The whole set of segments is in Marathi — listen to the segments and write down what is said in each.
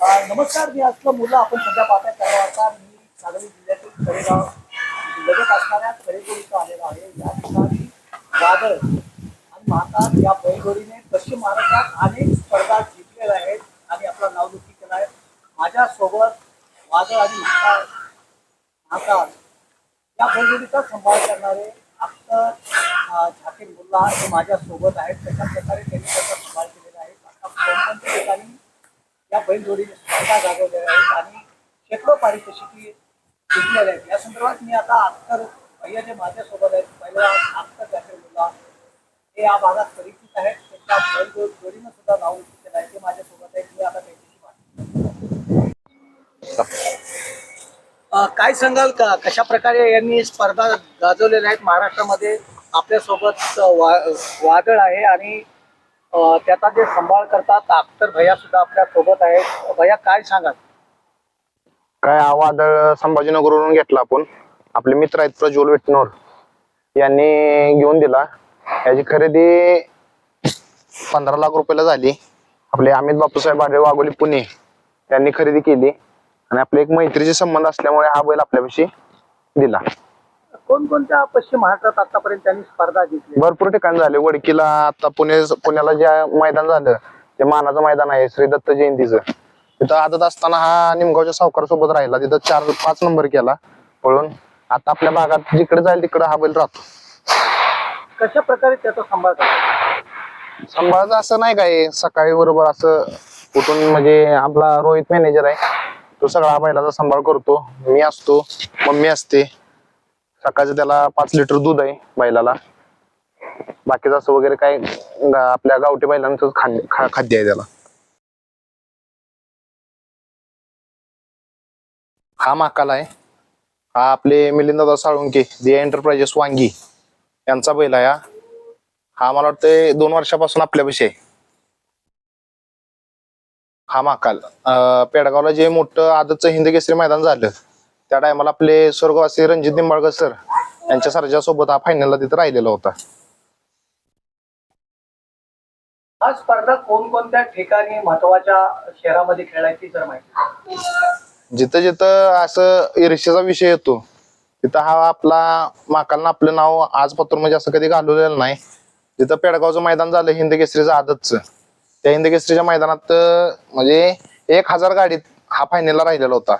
नमस्कार मी असलं मुलं आपण सध्या पाहता त्या आता मी सांगली जिल्ह्यातील कडेगाव लगत असणाऱ्या कडेगाव इथं आलेलो आहे. या ठिकाणी वादळ आणि महाकाल या बैलजोडीने पश्चिम महाराष्ट्रात अनेक स्पर्धा जिंकलेल्या आहेत आणि आपला नावलौकिक केला आहे. माझ्यासोबत वादळ आणि महाकाल महाकाल या बैलजोडीचा सांभाळ करणारे आत्ता झाकीर मुल्ला हे माझ्यासोबत आहेत. कशा प्रकारे त्यांनी त्याचा सांभाळ केलेला आहे आता कोणकोणत्या ठिकाणी जोडी बैलजोडीने स्पर्धा गाजवलेल्या आहेत आणि शेकडो पारितोषिकी जिंकलेल्या आहेत. या संदर्भात मी आता अख्तर भैया जे माझ्यासोबत आहेत पहिला अख्तर झाकीर मुला हे या भागात परिचित आहेत. त्यांच्या बैल जोडीनं सुद्धा नाव केलं आहे ते माझ्यासोबत आहेत. मी आता त्यांच्याशी काय सांगाल का? कशा प्रकारे यांनी स्पर्धा गाजवलेल्या आहेत? महाराष्ट्रामध्ये आपल्यासोबत वा वादळ आहे आणि त्याचा जे सांभाळ करतात अख्तर भैया सुद्धा आपल्यासोबत आहेत. भैया काय सांगाल? काय हा वादळ संभाजीनगरवरून घेतला आपण. आपले मित्र आहेत प्रज्वल विटनोर यांनी घेऊन दिला. याची खरेदी पंधरा लाख रुपयाला झाली. आपले अमित बापूसाहेब आरे वाघोली पुणे यांनी खरेदी केली. आणि आपले एक मैत्रीचे संबंध असल्यामुळे हा बैल आपल्याविषयी दिला. कोणकोणत्या पश्चिम महाराष्ट्रात आतापर्यंत त्यांनी स्पर्धा जिंकली? भरपूर ठिकाणी झाले. वडकीला आता पुणे पुण्याला जे मैदान झालं ते मानाचं मैदान आहे श्री दत्त जयंतीचं. तिथं आदत असताना हा निमगावच्या सावकार सोबत राहिला. तिथं चार पाच नंबर केला. पळून आता आपल्या भागात जिकडे जाईल तिकडे हा बैल राहतो. कशा प्रकारे त्याचा सांभाळ सांभाळायचं असं नाही काय सकाळी बरोबर असं उठून म्हणजे आपला रोहित मॅनेजर आहे. तो सगळा बैलाचा सांभाळ करतो. मी असतो मम्मी असते. सकाळचं त्याला पाच लिटर दूध आहे बैलाला. बाकीचं असं वगैरे काय आपल्या गावठी बैलांचं खाद्य खाद्य आहे त्याला. हा माकाला आहे. हा आपले मिलिंददादा साळुंके दिया एंटरप्राइजेस वांगी यांचा बैल आहे हा. हा मला वाटतंय दोन वर्षापासून आपल्यापाशी आहे. हा महाकाल पेडगावला जे मोठं आदतचं हिंद केसरी मैदान झालं त्या टायमाला आपले स्वर्गवासी रणजित निंबाळकर सर यांच्या सरच्या सोबत हा फायनलला तिथं राहिलेला होता. हा स्पर्धा कोणकोणत्या ठिकाणी महत्त्वाच्या शहरामध्ये खेळायची जर माहिती? जिथं जिथं असं ईर्ष्येचा विषय येतो तिथं हा आपला माकालनं आपलं नाव आजपासून म्हणजे असं कधी घालवलेलं नाही. जिथं पेडगावचं मैदान झालं हिंद केसरीचं आदतचं. त्या हिंद केसरीच्या मैदानात म्हणजे एक हजार गाडीत हा फायनलला राहिलेला होता.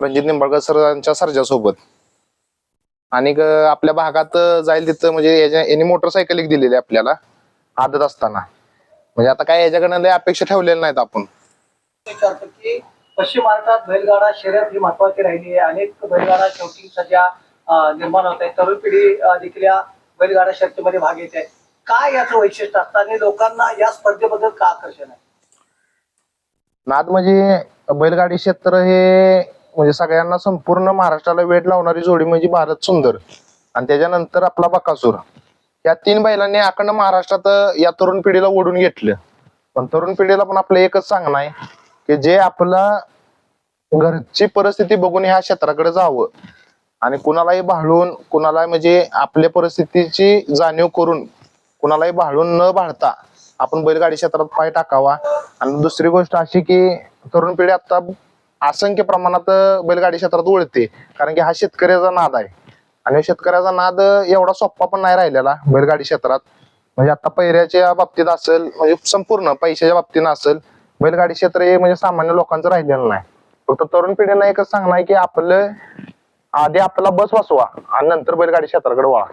रणजित निंबाळकर सरांच्या सरजासोबत. आणि आपल्या भागात जाईल तिथं म्हणजे याच्या यांनी मोटरसायकल एक दिलेली आहे आपल्याला आदत असताना. म्हणजे आता काय याच्याकडनं लय अपेक्षा ठेवलेल्या नाहीत आपण. पश्चिम महाराष्ट्रात बैलगाडा शर्यत ही महत्वाची राहिली आहे. अनेक बैलगाडा शेवटी सध्या निर्माण होत आहे तरुण पिढी देखील या बैलगाडा शर्यतीमध्ये भाग घेत आहे. काय याचं वैशिष्ट्य असतं आणि लोकांना या स्पर्धेबद्दल का आकर्षण आहे? नाद म्हणजे बैलगाडी क्षेत्र हे म्हणजे सगळ्यांना संपूर्ण महाराष्ट्राला वेट लावणारी जोडी म्हणजे भारत सुंदर. आणि त्याच्यानंतर आपला बकासूर. या तीन बैलांनी अखंड महाराष्ट्रात या तरुण पिढीला ओढून घेतलं. पण तरुण पिढीला पण आपलं एकच सांगणं आहे की जे आपला घरची परिस्थिती बघून ह्या क्षेत्राकडे जावं. आणि कुणालाही भाळून कुणाला म्हणजे आपल्या परिस्थितीची जाणीव करून कुणालाही भाळून न भाळता आपण बैलगाडी क्षेत्रात पाय टाकावा. आणि दुसरी गोष्ट अशी की तरुण पिढी आता असंख्य प्रमाणात बैलगाडी क्षेत्रात वळते. कारण की हा शेतकऱ्याचा नाद आहे. आणि शेतकऱ्याचा नाद एवढा सोपा पण नाही राहिलेला बैलगाडी क्षेत्रात. म्हणजे आता पैऱ्याच्या बाबतीत असेल म्हणजे संपूर्ण पैशाच्या बाबतीनं असेल बैलगाडी क्षेत्र हे म्हणजे सामान्य लोकांचं राहिलेलं नाही. फक्त तरुण पिढीला एकच सांगणं आहे की आपलं आधी आपला बस वाचवा आणि नंतर बैलगाडी क्षेत्राकडे वळा.